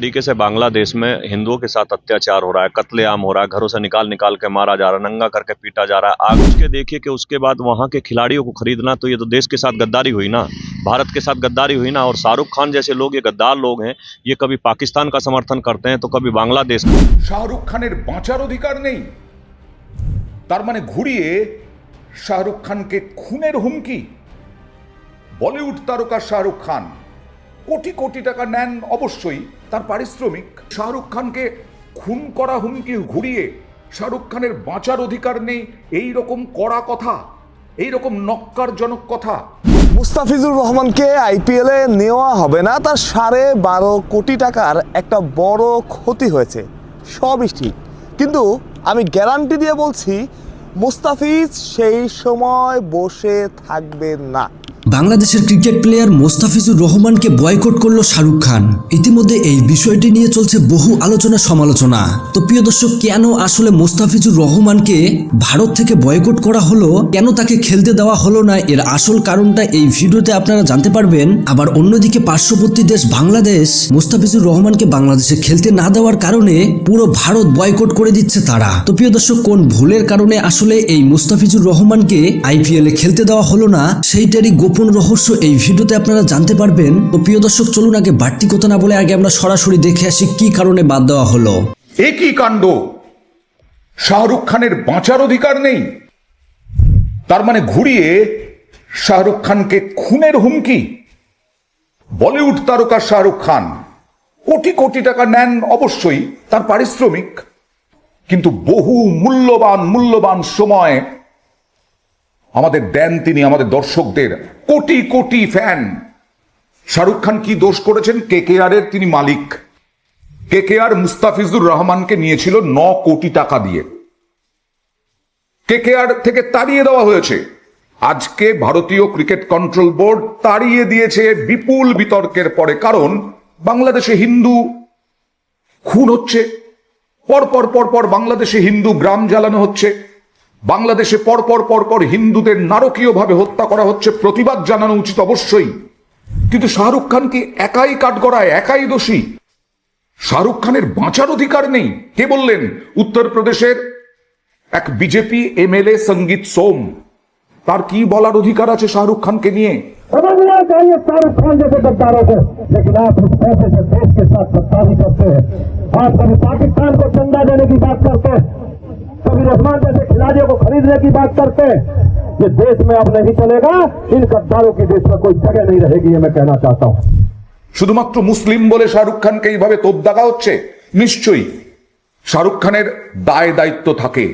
तरीके से बांग्लादेश में हिंदुओं के साथ अत्याचार हो रहा है कत्लेआम हो रहा है घरों से निकाल निकाल के मारा जा रहा है नंगा करके पीटा जा रहा है आग उसके देखिए कि उसके बाद वहां के खिलाड़ियों को खरीदना तो ये तो देश के साथ गद्दारी हुई ना भारत के साथ गद्दारी हुई ना और शाहरुख खान जैसे लोग ये गद्दार लोग हैं ये कभी पाकिस्तान का समर्थन करते हैं तो कभी बांग्लादेश का শাহরুখ খানের বাঁচার অধিকার নেই তার মানে ঘুরিয়ে শাহরুখ খানকে খুনের হুমকি বলিউড তারকা শাহরুখ খান কোটি কোটি টাকা নেন অবশ্যই তার পারিশ্রমিক। শাহরুখ খানকে খুন করা হুমকি ঘুরিয়ে শাহরুখ খানের বাঁচার অধিকার নেই এই রকম কড়া কথা এই রকম নক্কারজনক কথা। মুস্তাফিজুর রহমানকে আইপিএলে নেওয়া হবে না, তার সাড়ে বারো কোটি টাকার একটা বড় ক্ষতি হয়েছে। সবই ঠিক। কিন্তু আমি গ্যারান্টি দিয়ে বলছি, মুস্তাফিজ সেই সময় বসে থাকবেন না। বাংলাদেশের ক্রিকেট প্লেয়ার মোস্তাফিজুর রহমানকে বয়কট করল শাহরুখ খান। ইতিমধ্যে এই বিষয়টি নিয়ে চলছে বহু আলোচনা সমালোচনা। তো প্রিয় দর্শক, কেন আসলে মোস্তাফিজুর রহমানকে ভারত থেকে বয়কট করা হলো? কেন তাকে খেলতে দেওয়া হলো না? এর আসল কারণটা এই ভিডিওতে আপনারা জানতে পারবেন। আবার অন্যদিকে পার্শ্ববর্তী দেশ বাংলাদেশ, মোস্তাফিজুর রহমানকে বাংলাদেশে খেলতে না দেওয়ার কারণে পুরো ভারত বয়কট করে দিচ্ছে তারা। তো প্রিয় দর্শক, কোন ভুলের কারণে আসলে এই মুস্তাফিজুর রহমানকে আইপিএল খেলতে দেওয়া হলো না? সেইটারই গোপন রহস্য এই ভিডিওতে আপনারা জানতে পারবেন। তো প্রিয় দর্শক, চলুন আগে বাড়তি কথা না বলে আগে আমরা সরাসরি দেখে আসি কি কারণে বাদ দেওয়া হলো। একই কাণ্ড? শাহরুখ খানের বাঁচার অধিকার নেই? তার মানে ঘুরিয়ে শাহরুখ খানকে খুনের হুমকি? বলিউড তারকা শাহরুখ খান কোটি কোটি টাকা নেন অবশ্যই, তার পারিশ্রমিক। কিন্তু বহু মূল্যবান মূল্যবান সময় আমাদের দেন তিনি আমাদের দর্শকদের। কোটি কোটি ফ্যান শাহরুখ খান কি দোষ করেছেন? কে কে আর এর তিনি মালিক। কে কে আর মুস্তাফিজুর রহমানকে নিয়েছিল ন কোটি টাকা দিয়ে। কে কে আর থেকে তাড়িয়ে দেওয়া হয়েছে। আজকে ভারতীয় ক্রিকেট কন্ট্রোল বোর্ড তাড়িয়ে দিয়েছে বিপুল বিতর্কের পরে। কারণ বাংলাদেশে হিন্দু খুন হচ্ছে। পর পর পর পর বাংলাদেশে হিন্দু গ্রাম জ্বালানো হচ্ছে। বাংলাদেশে পর পর পর পর হিন্দুদের নারকীয়ভাবে হত্যা করা হচ্ছে প্রতিবাদ জানানো উচিত অবশ্যই কিন্তু শাহরুখ খান কি একাই কাঠগড়ায় একাই দোষী শাহরুখ খানের বাঁচার অধিকার নেই কে বললেন উত্তরপ্রদেশের এক বিজেপি এমএলএ সঙ্গীত সোম তার কি বলার অধিকার আছে শাহরুখ খানকে নিয়ে समझना चाहिए शाहरुख खान जैसे गद्दारों को लेकिन आप इस पैसे से देश के साथ गद्दारी करते हैं आप कभी पाकिस्तान को चंदा देने की बात करते हैं कभी रहमान जैसे खिलाड़ियों को खरीदने की बात करते हैं ये देश में अब नहीं चलेगा इन गद्दारों की देश में कोई जगह नहीं रहेगी ये मैं कहना चाहता हूँ শুধুমাত্র মুসলিম বলে শাহরুখ খানকে এইভাবে তোপ দেখা হচ্ছে নিশ্চয়ই শাহরুখ খানের দায় দায়িত্ব থাকে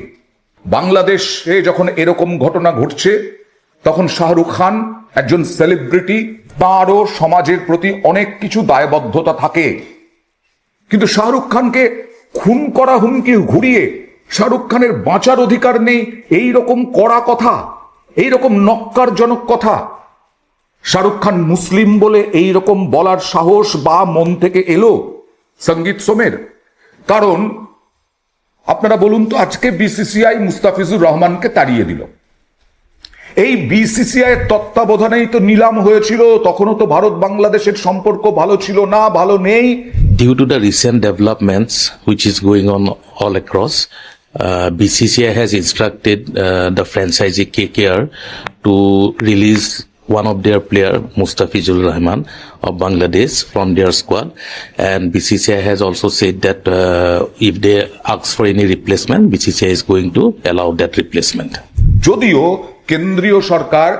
বাংলাদেশে যখন এরকম ঘটনা ঘটছে তখন শাহরুখ খান একজন সেলিব্রিটি তারও সমাজের প্রতি অনেক কিছু দায়বদ্ধতা থাকে কিন্তু শাহরুখ খানকে খুন করা হুমকি ঘুরিয়ে শাহরুখ খানের বাঁচার অধিকার নেই এই রকম কড়া কথা এই রকম নক্কারজনক কথা। শাহরুখ খান মুসলিম বলে এই রকম বলার সাহস বা মন থেকে এলো সংগীত সোমের। কারণ আপনারা বলুন তো আজকে বিসিসিআই মুস্তাফিজুর রহমানকে তাড়িয়ে দিল। এই বিসিসিআই এর তত্ত্বাবধানেই তো নিলাম হয়েছিল তখনও তো ভারত বাংলাদেশের সম্পর্ক ভালো ছিল না ভালো নেই। Due to the recent developments which is going on all across, uh, BCCI has instructed uh, the franchisee KKR to release one of their player, Mustafizur Rahman of Bangladesh from their squad. And BCCI has also said that uh, if they ask for any replacement, BCCI is going to allow that replacement. যদিও কেন্দ্রীয় সরকার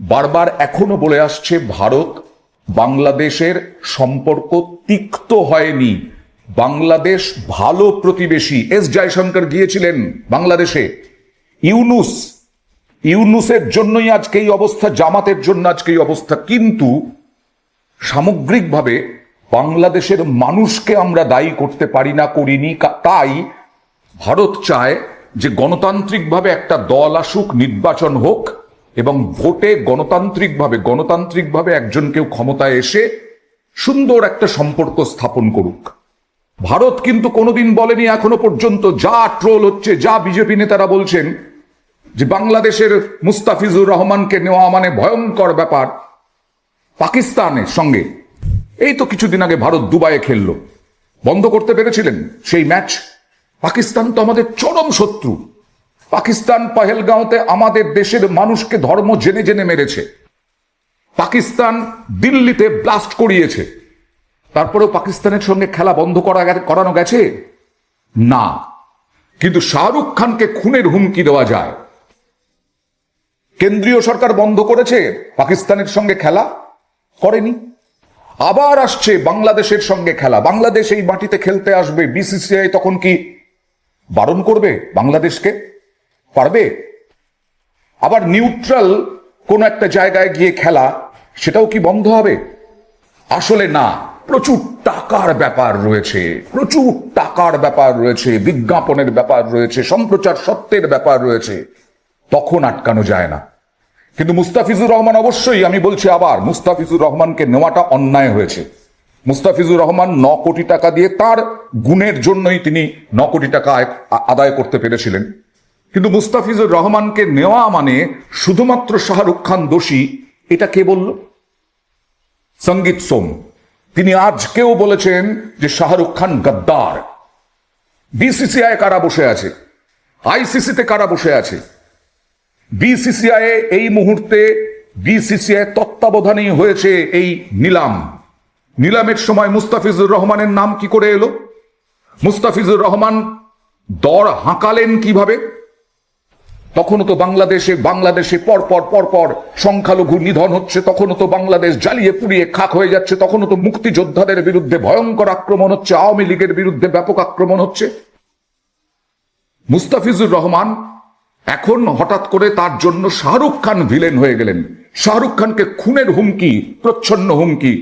বারবার এখনও বলে আসছে ভারত বাংলাদেশের সম্পর্ক তিক্ত হয়নি বাংলাদেশ ভালো প্রতিবেশী। এস জয়শঙ্কর গিয়েছিলেন বাংলাদেশে। ইউনুস, ইউনুসের জন্যই আজকে এই অবস্থা, জামাতের জন্য আজকে এই অবস্থা। কিন্তু সামগ্রিকভাবে বাংলাদেশের মানুষকে আমরা দায়ী করতে পারি না, করিনি। তাই ভারত চায় যে গণতান্ত্রিকভাবে একটা দল আসুক, নির্বাচন হোক, এবং ভোটে গণতান্ত্রিকভাবে গণতান্ত্রিকভাবে একজন কেউ ক্ষমতায় এসে সুন্দর একটা সম্পর্ক স্থাপন করুক। ভারত কিন্তু কোনোদিন বলেনি এখনও পর্যন্ত যা ট্রোল হচ্ছে, যা বিজেপি নেতারা বলছেন, যে বাংলাদেশের মুস্তাফিজুর রহমানকে নেওয়া মানে ভয়ঙ্কর ব্যাপার পাকিস্তানের সঙ্গে। এই তো কিছুদিন আগে ভারত দুবাইয়ে খেললো। বন্ধ করতে পেরেছিলেন সেই ম্যাচ। পাকিস্তান তো আমাদের চরম শত্রু। পাকিস্তান পাহেলগাঁওতে আমাদের দেশের মানুষকে ধর্ম জেনে জেনে মেরেছে। পাকিস্তান দিল্লিতে ব্লাস্ট করিয়েছে। তারপরেও পাকিস্তানের সঙ্গে খেলা বন্ধ করা করানো গেছে? না। কিন্তু শাহরুখ খানকে খুনের হুমকি দেওয়া যায়। কেন্দ্রীয় সরকার বন্ধ করেছে, পাকিস্তানের সঙ্গে খেলা করেনি। আবার আসছে বাংলাদেশের সঙ্গে খেলা। বাংলাদেশ এই মাটিতে খেলতে আসবে। বিসিসিআই তখন কি বারণ করবে বাংলাদেশকে? পারবে? আবার নিউট্রাল কোন একটা জায়গায় গিয়ে খেলা, সেটাও কি বন্ধ হবে? আসলে না, প্রচুর টাকার ব্যাপার রয়েছে, প্রচুর টাকার ব্যাপার রয়েছে, বিজ্ঞাপনের ব্যাপার রয়েছে, সম্প্রচার সত্যের ব্যাপার রয়েছে, তখন আটকানো যায় না। কিন্তু মুস্তাফিজুর রহমান অবশ্যই, আমি বলছি আবার, মুস্তাফিজুর রহমানকে নেওয়াটা অন্যায় হয়েছে। মুস্তাফিজুর রহমান ন কোটি টাকা দিয়ে তার গুণের জন্যই তিনি ন কোটি টাকা আদায় করতে পেরেছিলেন। কিন্তু মুস্তাফিজুর রহমানকে নেওয়া মানে শুধুমাত্র শাহরুখ খান দোষী, এটা কে বলল? সংগীত সোম। তিনি আজকেও বলেছেন যে শাহরুখ খান গদ্দার। বিসিসিআই কারা বসে আছে? আইসিসিতে কারা বসে আছে? বিসিসিআই এই মুহূর্তে বিসিসিআই তত্ত্বাবধানেই হয়েছে এই নিলাম। নিলামের সময় মুস্তাফিজুর রহমানের নাম কি করে এলো? মুস্তাফিজুর রহমান দর হাঁকালেন কীভাবে? তখনও তো বাংলাদেশে বাংলাদেশে পরপর পরপর সংখ্যালঘু নিধন হচ্ছে, তখনও তো বাংলাদেশ জ্বালিয়ে পুড়িয়ে খাক হয়ে যাচ্ছে, তখনও তো মুক্তিযোদ্ধাদের বিরুদ্ধে ভয়ঙ্কর আক্রমণ হচ্ছে, আওয়ামী লীগের বিরুদ্ধে ব্যাপক আক্রমণ হচ্ছে। মুস্তাফিজুর রহমান এখন হঠাৎ করে তার জন্য শাহরুখ খান ভিলেন হয়ে গেলেন। শাহরুখ খানকে খুনের হুমকি, প্রচ্ছন্ন হুমকি।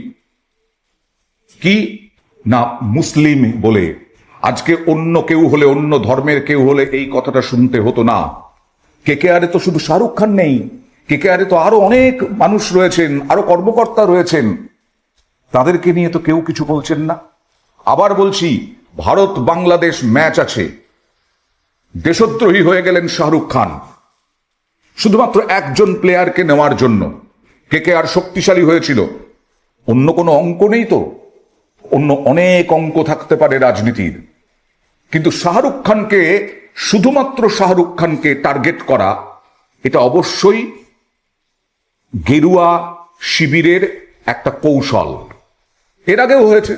কি? না, মুসলিম বলে। আজকে অন্য কেউ হলে, অন্য ধর্মের কেউ হলে এই কথাটা শুনতে হতো না। কে কে আরে তো শুধু শাহরুখ খান নেই, কে আরে তো আরও অনেক মানুষ রয়েছেন, আরও কর্মকর্তা রয়েছেন। তাদেরকে নিয়ে তো কেউ কিছু বলছেন না। আবার বলছি, ভারত বাংলাদেশ ম্যাচ আছে। দেশদ্রোহী হয়ে গেলেন শাহরুখ খান। শুধুমাত্র একজন প্লেয়ারকে নেওয়ার জন্য। কে কে আর শক্তিশালী হয়েছিল। অন্য কোনো অঙ্ক নেই তো। অন্য অনেক অঙ্ক থাকতে পারে রাজনীতির। কিন্তু শাহরুখ খানকে শুধুমাত্র শাহরুখ খানকে টার্গেট করা, এটা অবশ্যই গেরুয়া শিবিরের একটা কৌশল। এর আগেও হয়েছে।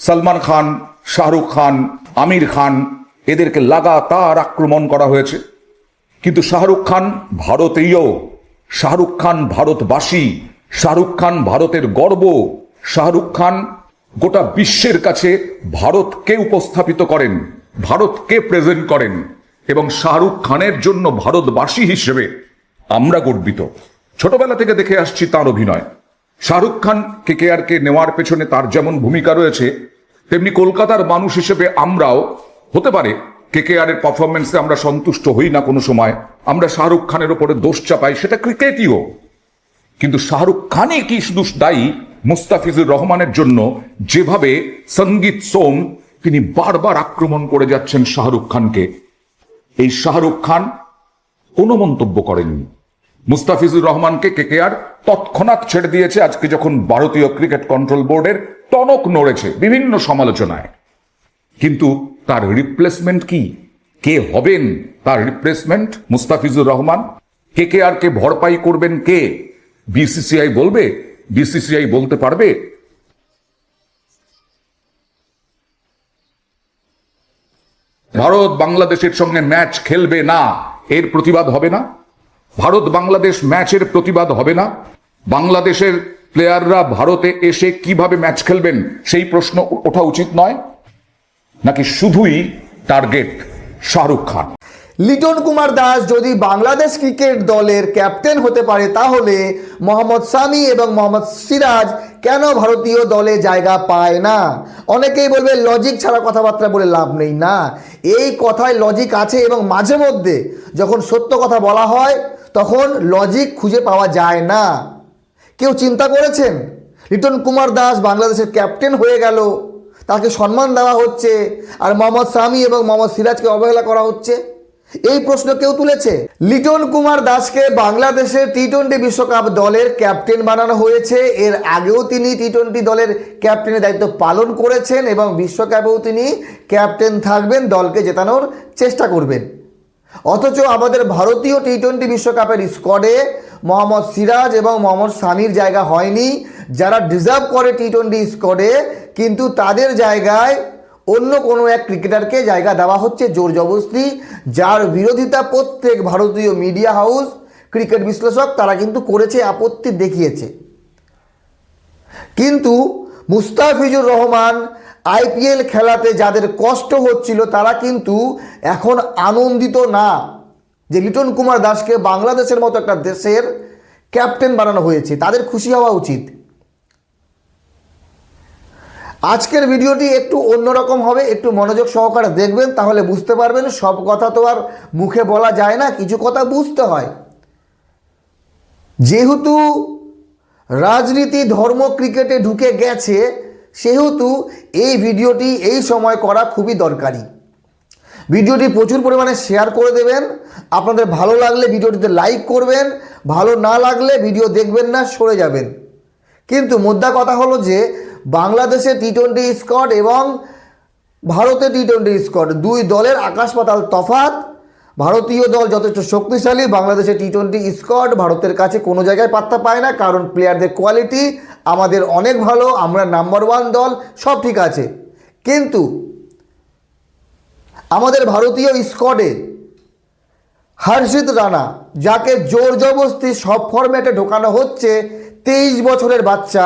সালমান খান, শাহরুখ খান, আমির খান, এদেরকে লাগাতার আক্রমণ করা হয়েছে। কিন্তু শাহরুখ খান ভারতীয় শাহরুখ খান ভারতবাসী, শাহরুখ খান ভারতের গর্ব, শাহরুখ খান গোটা বিশ্বের কাছে ভারতকে উপস্থাপিত করেন। ভারতকে প্রেজেন্ট করেন এবং শাহরুখ খানের জন্য ভারতবাসী হিসেবে আমরা গর্বিত। ছোটবেলা থেকে দেখে আসছি তার অভিনয়। শাহরুখ খান কে কে আর কে নেওয়ার পেছনে তার যেমন ভূমিকা রয়েছে, তেমনি কলকাতার মানুষ হিসেবে আমরাও, হতে পারে কে কে আর এর পারফরমেন্সে আমরা সন্তুষ্ট হই না কোনো সময়, আমরা শাহরুখ খানের ওপরে দোষ চাপাই, সেটা ক্রিকেটইও কিন্তু শাহরুখ খানই কি শুধু দায়ী মুস্তাফিজুর রহমানের জন্য, যেভাবে সংগীত সোম তিনি বারবার আক্রমণ করে যাচ্ছেন শাহরুখ খানকে। এই শাহরুখ খান কোনো মন্তব্য করেননি। মুস্তাফিজুর রহমানকে কেকেআর তৎক্ষণাৎ ছেড়ে দিয়েছে আজকে যখন ভারতীয় ক্রিকেট কন্ট্রোল বোর্ডের টনক নড়েছে বিভিন্ন সমালোচনায়। কিন্তু তার রিপ্লেসমেন্ট কি? কে হবেন তার রিপ্লেসমেন্ট? মুস্তাফিজুর রহমান? কে কে আর কে ভরপাই করবেন কে? বিসিসিআই বলবে? বিসিসিআই বলতে পারবে? ভারত বাংলাদেশের সঙ্গে ম্যাচ খেলবে না, এর প্রতিবাদ হবে না? ভারত বাংলাদেশ ম্যাচের প্রতিবাদ হবে না? বাংলাদেশের প্লেয়াররা ভারতে এসে কীভাবে ম্যাচ খেলবেন, সেই প্রশ্ন ওঠা উচিত নয়? নাকি শুধুই টার্গেট শাহরুখ খান? লিটন কুমার দাস যদি বাংলাদেশ ক্রিকেট দলের ক্যাপ্টেন হতে পারে, তাহলে মোহাম্মদ সামি এবং মোহাম্মদ সিরাজ কেন ভারতীয় দলে জায়গা পায় না? অনেকেই বলবে লজিক ছাড়া কথাবার্তা বলে লাভ নেই। না, এই কথায় লজিক আছে এবং মাঝে মধ্যে যখন সত্য কথা বলা হয়, তখন লজিক খুঁজে পাওয়া যায় না। কেউ চিন্তা করেছেন? লিটন কুমার দাস বাংলাদেশের ক্যাপ্টেন হয়ে গেল, তাকে সম্মান দেওয়া হচ্ছে, আর মোহাম্মদ সামি এবং মোহাম্মদ সিরাজকে অবহেলা করা হচ্ছে? এই প্রশ্ন কেউ তুলেছে? লিটন কুমার দাসকে বাংলাদেশের টি টোয়েন্টি বিশ্বকাপ দলের ক্যাপ্টেন বানানো হয়েছে। এর আগেও তিনি টি টোয়েন্টি দলের ক্যাপ্টেনের দায়িত্ব পালন করেছেন এবং বিশ্বকাপেও তিনি ক্যাপ্টেন থাকবেন, দলকে জেতানোর চেষ্টা করবেন। অথচ আমাদের ভারতীয় টি টোয়েন্টি বিশ্বকাপের স্কোয়াডে মোহাম্মদ সিরাজ এবং মোহাম্মদ সামির জায়গা হয়নি। যারা ডিজার্ভ করে টি টোয়েন্টি স্কোয়াডে, কিন্তু তাদের জায়গায় অন্য কোনো এক ক্রিকেটারকে জায়গা দেওয়া হচ্ছে জোর জবরদস্তি, যার বিরোধিতা প্রত্যেক ভারতীয় মিডিয়া হাউস, ক্রিকেট বিশ্লেষক তারা কিন্তু করেছে, আপত্তি দেখিয়েছে। কিন্তু মুস্তাফিজুর রহমান আইপিএল খেলাতে যাদের কষ্ট হচ্ছিল, তারা কিন্তু এখন আনন্দিত না। যে লিটন কুমার দাসকে বাংলাদেশের মতো একটা দেশের ক্যাপ্টেন বানানো হয়েছে, তাদের খুশি হওয়া উচিত। আজকের ভিডিওটি একটু অন্যরকম হবে, একটু মনোযোগ সহকারে দেখবেন, তাহলে বুঝতে পারবেন সব কথা তো আর মুখে বলা যায় না, কিছু কথা বুঝতে হয়। যেহেতু রাজনীতি, ধর্ম, ক্রিকেটে ঢুকে গেছে, সেহেতু এই ভিডিওটি এই সময় করা খুবই দরকারি। ভিডিওটি প্রচুর পরিমাণে শেয়ার করে দেবেন, আপনাদের ভালো লাগলে ভিডিওটিতে লাইক করবেন, ভালো না লাগলে ভিডিও দেখবেন না, সরে যাবেন। কিন্তু মুদ্রা কথা হলো যে বাংলাদেশে টি টোয়েন্টি স্কোয়াড এবং ভারতে টি টোয়েন্টি স্কোয়াড। দুই দলের আকাশ পাতাল তফাত ভারতীয় দল যথেষ্ট শক্তিশালী। বাংলাদেশে টি টোয়েন্টি স্কোয়াড ভারতের কাছে কোনো জায়গায় পাত্তা পায় না, কারণ প্লেয়ারদের কোয়ালিটি আমাদের অনেক ভালো, আমরা নাম্বার ওয়ান দল, সব ঠিক আছে। কিন্তু আমাদের ভারতীয় স্কোয়াডে হর্ষিত রানা, যাকে জোর জবরদস্তি সব ফরম্যাটে ঢোকানো হচ্ছে, তেইশ বছরের বাচ্চা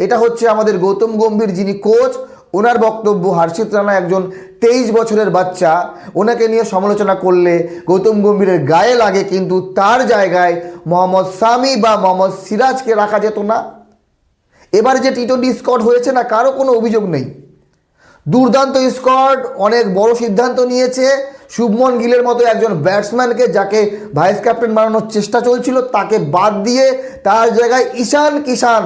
এটা হচ্ছে আমাদের গৌতম গম্ভীর যিনি কোচ, ওনার বক্তব্য হর্ষিত রানা একজন তেইশ বছরের বাচ্চা। ওনাকে নিয়ে সমালোচনা করলে গৌতম গম্ভীরের গায়ে লাগে কিন্তু তার জায়গায় মোহাম্মদ সামি বা মোহাম্মদ সিরাজকে রাখা যেত না। এবার যে টি টোয়েন্টি স্কট হয়েছে না, কারও কোনো অভিযোগ নেই। দুর্দান্ত স্কট অনেক বড় সিদ্ধান্ত নিয়েছে। শুভমন গিলের মতো একজন ব্যাটসম্যানকে যাকে ভাইস ক্যাপ্টেন বানানোর চেষ্টা চলছিল, তাকে বাদ দিয়ে তার জায়গায় ঈশান কিষান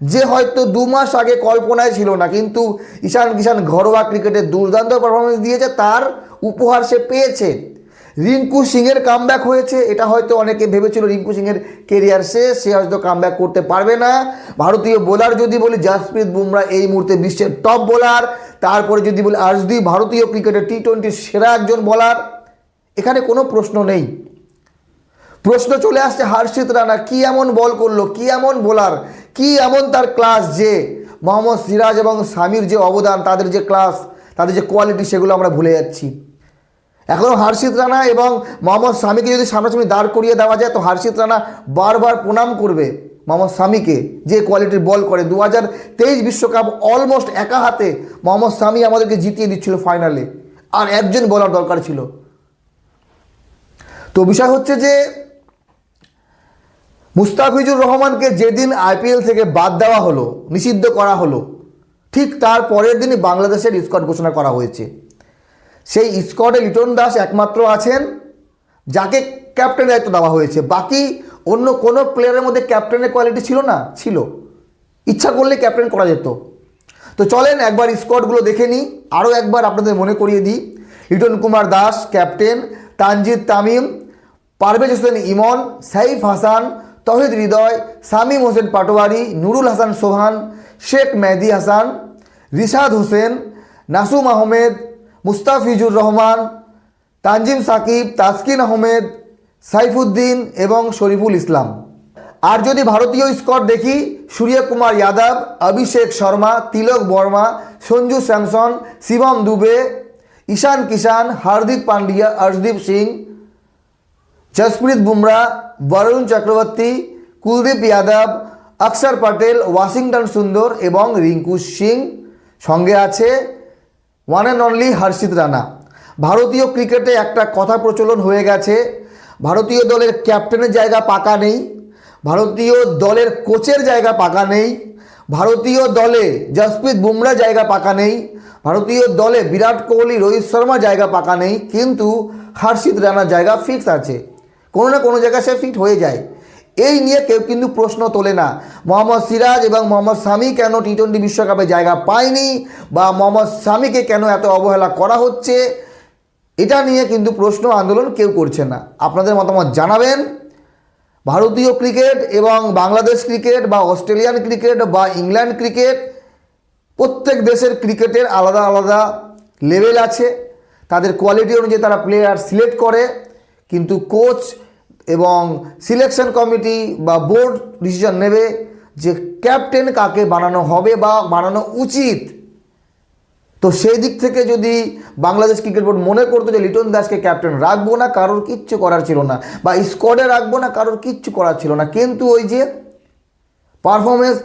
যে হয়তো দু মাস আগে কল্পনায় ছিল না, কিন্তু ঈশান কিষান ঘরোয়া ক্রিকেটে দুর্দান্ত পারফরমেন্স দিয়েছে, তার উপহার সে পেয়েছে। রিঙ্কু সিংয়ের কামব্যাক হয়েছে, এটা হয়তো অনেকে ভেবেছিল রিঙ্কু সিংয়ের কেরিয়ার শেষ, সে হয়তো কামব্যাক করতে পারবে না। ভারতীয় বোলার যদি বলি, জাসপ্রীত বুমরা এই মুহূর্তে বিশ্বের টপ বোলার তারপরে যদি বলি, আর্শদীপ, ভারতীয় ক্রিকেটের টি টোয়েন্টির সেরা একজন বোলার এখানে কোনো প্রশ্ন নেই। প্রশ্ন চলে আসছে হর্ষিত রানা, কি এমন বল করল, কি এমন বোলার, কি এমন তার ক্লাস যে মোহাম্মদ সিরাজ এবং সামির যে অবদান, তাদের যে ক্লাস তাদের যে কোয়ালিটি সেগুলো আমরা ভুলে যাচ্ছি। এখনও হর্ষিত রানা এবং মোহাম্মদ স্বামীকে যদি সামনাসামনি দাঁড় করিয়ে দেওয়া যায়, তো হর্ষিত রানা বারবার প্রণাম করবে মোহাম্মদ স্বামীকে যে কোয়ালিটির বল করে। দু হাজার তেইশ বিশ্বকাপ অলমোস্ট একা হাতে মোহাম্মদ স্বামী আমাদেরকে জিতিয়ে দিচ্ছিল ফাইনালে আর একজন বলার দরকার ছিল। তো বিষয় হচ্ছে যে মুস্তাফিজুর রহমানকে যেদিন আইপিএল থেকে বাদ দেওয়া হলো, নিষিদ্ধ করা হলো, ঠিক তার পরের দিনই বাংলাদেশের স্কট ঘোষণা করা হয়েছে। সেই স্কটে লিটন দাস একমাত্র আছেন, যাকে ক্যাপ্টেন দায়িত্ব দেওয়া হয়েছে। বাকি অন্য কোনো প্লেয়ারের মধ্যে ক্যাপ্টেনের কোয়ালিটি ছিল না? ছিল। ইচ্ছা করলে ক্যাপ্টেন করা যেত। তো চলেন একবার স্কোয়াডগুলো দেখে নিই। আরও একবার আপনাদের মনে করিয়ে দিই। লিটন কুমার দাস ক্যাপ্টেন তানজিদ তামিম, পারভেজ হোসেন ইমন, সাইফ হাসান তহিদ হৃদয়, সামিম হোসেন পাটোয়ারি, নুরুল হাসান সোহান, শেখ মেহদি হাসান, রিশাদ হোসেন, নাসুম আহমেদ মুস্তাফিজুর রহমান, তানজিম সাকিব তাসকিন আহমেদ, সাইফুদ্দিন এবং শরীফুল ইসলাম। আর যদি ভারতীয় স্কোয়াড দেখি সূর্যকুমার যাদব, অভিষেক শর্মা, তিলক বর্মা, সঞ্জু স্যামসন, শিবম দুবে, ঈশান কিষান হার্দিক পান্ডিয়া, অর্শদীপ সিং, জসপ্রীত বুমরা বরুণ চক্রবর্তী, কুলদীপ যাদব, অক্ষর পটেল, ওয়াশিংটন সুন্দর এবং রিঙ্কু সিং। সঙ্গে আছে one and only Harshit Rana. ভারতীয় ক্রিকেটে একটা কথা প্রচলন হয়ে গেছে। ভারতীয় দলের ক্যাপ্টেনের জায়গা পাকা নেই। ভারতীয় দলের কোচের জায়গা পাকা নেই। ভারতীয় দলে জসপ্রীত বুমরা জায়গা পাকা নেই। ভারতীয় দলে বিরাট কোহলি, রোহিত শর্মা জায়গা পাকা নেই। কিন্তু হর্ষিত রানার জায়গা ফিক্স আছে। কোনো না কোনো জায়গায় সে ফিট হয়ে যায়। এই নিয়ে কেউ কিন্তু প্রশ্ন তোলে না। মোহাম্মদ সিরাজ এবং মোহাম্মদ সামি কেন টি টোয়েন্টি বিশ্বকাপে জায়গা পায়নি বা মোহাম্মদ সামিকে কেন এত অবহেলা করা হচ্ছে? এটা নিয়ে কিন্তু প্রশ্ন আন্দোলন কেউ করছে না। আপনাদের মতামত জানাবেন। ভারতীয় ক্রিকেট এবং বাংলাদেশ ক্রিকেট বা অস্ট্রেলিয়ান ক্রিকেট বা ইংল্যান্ড ক্রিকেট, প্রত্যেক দেশের ক্রিকেটের আলাদা আলাদা লেভেল আছে। তাদের কোয়ালিটি অনুযায়ী তারা প্লেয়ার সিলেক্ট করে। কিন্তু কোচ এবং সিলেকশন কমিটি বা বোর্ড ডিসিশন নেবে যে ক্যাপ্টেন কাকে বানানো হবে বা বানানো উচিত। তো সেই দিক থেকে যদি বাংলাদেশ ক্রিকেট বোর্ড মনে করতো যে লিটন দাসকে ক্যাপ্টেন রাখব না, কারোর কিচ্ছু করার ছিল না বা স্কোয়াডে রাখব না, কারোর কিচ্ছু করার ছিল না। কিন্তু ওই যে performance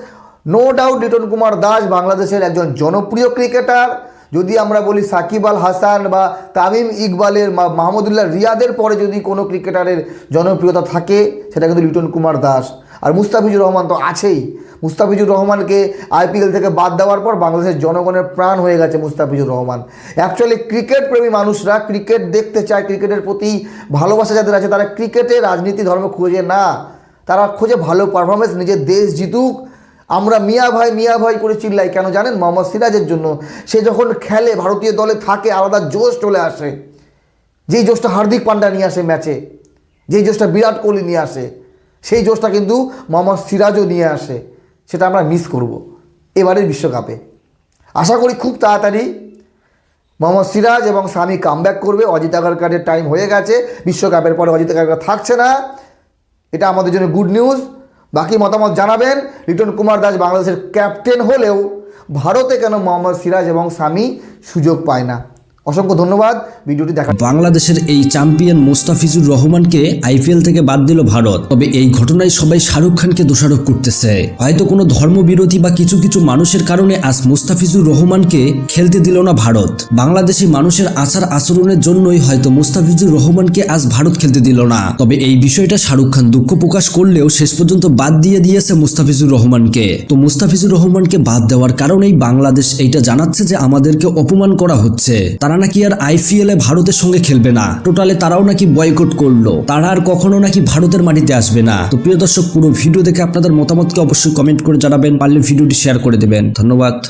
no doubt Liton Kumar Das বাংলাদেশের একজন জনপ্রিয় ক্রিকেটার যদি আমরা বলি সাকিব আল হাসান বা তামিম ইকবালের মাহমুদুল্লাহ রিয়াদের পরে যদি কোনো ক্রিকেটারের জনপ্রিয়তা থাকে, সেটা কিন্তু লিটন কুমার দাস। আর মুস্তাফিজুর রহমান তো আছেই। মুস্তাফিজুর রহমানকে আইপিএল থেকে বাদ দেওয়ার পর বাংলাদেশের জনগণের প্রাণ হয়ে গেছে মুস্তাফিজুর রহমান। অ্যাকচুয়ালি ক্রিকেট প্রেমী মানুষরা ক্রিকেট দেখতে চায়, ক্রিকেটের প্রতি ভালোবাসা যাদের আছে, তারা ক্রিকেটে রাজনীতি ধর্ম খোঁজে না। তারা খোঁজে ভালো পারফরমেন্স নিজের দেশ জিতুক আমরা মিয়া ভাই মিয়া ভাই করে চিল্লাই। কেন জানেন? মোহাম্মদ সিরাজের জন্য। সে যখন খেলে, ভারতীয় দলে থাকে, আলাদা জোশ চলে আসে। যেই জোশটা হার্দিক পান্ডা নিয়ে আসে ম্যাচে, যেই জোশটা বিরাট কোহলি নিয়ে আসে, সেই জোশটা কিন্তু মোহাম্মদ সিরাজও নিয়ে আসে। সেটা আমরা মিস করব এবারের বিশ্বকাপে। আশা করি খুব তাড়াতাড়ি মোহাম্মদ সিরাজ এবং সামি কামব্যাক করবে। অজিত আগারকারের টাইম হয়ে গেছে। বিশ্বকাপের পরে অজিত আগারকার থাকছে না। এটা আমাদের জন্য গুড নিউজ বাকি মতামত জানাবেন। লিটন কুমার দাস বাংলাদেশের ক্যাপ্টেন হলেও ভারতে কেন মোহাম্মদ সিরাজ এবং স্বামী সুযোগ পায় না? অসংখ্য ধন্যবাদ, ভিডিওটি দেখা বাংলাদেশের এই চ্যাম্পিয়ন মোস্তাফিজুর রহমানকে আইপিএল থেকে বাদ দিল ভারত। তবে এই ঘটনায় সবাই শাহরুখ খানকে দোষারোপ করতেছে। হয়তো কোনো ধর্মবিরোধী বা কিছু কিছু মানুষের কারণে আজ মোস্তাফিজুর রহমানকে খেলতে দিল না ভারত। বাংলাদেশি মানুষের আচার আচরণের জন্যই হয়তো মোস্তাফিজুর রহমানকে আজ ভারত খেলতে দিল না। তবে এই বিষয়টা শাহরুখ খান দুঃখ প্রকাশ করলেও শেষ পর্যন্ত বাদ দিয়ে দিয়েছে মুস্তাফিজুর রহমানকে। তো মুস্তাফিজুর রহমানকে বাদ দেওয়ার কারণেই বাংলাদেশ এইটা জানাচ্ছে যে আমাদেরকে অপমান করা হচ্ছে। তারা নাকি আর আইপিএল ভারতের সঙ্গে খেলবে না। টোটালে তারাও নাকি বয়কট করল। তারা আর কখনো নাকি ভারতের মাটিতে আসবে না। তো প্রিয় দর্শক, পুরো ভিডিও দেখে আপনাদের মতামতকে অবশ্যই কমেন্ট করে জানাবেন। পারলে ভিডিওটি শেয়ার করে দেবেন। ধন্যবাদ।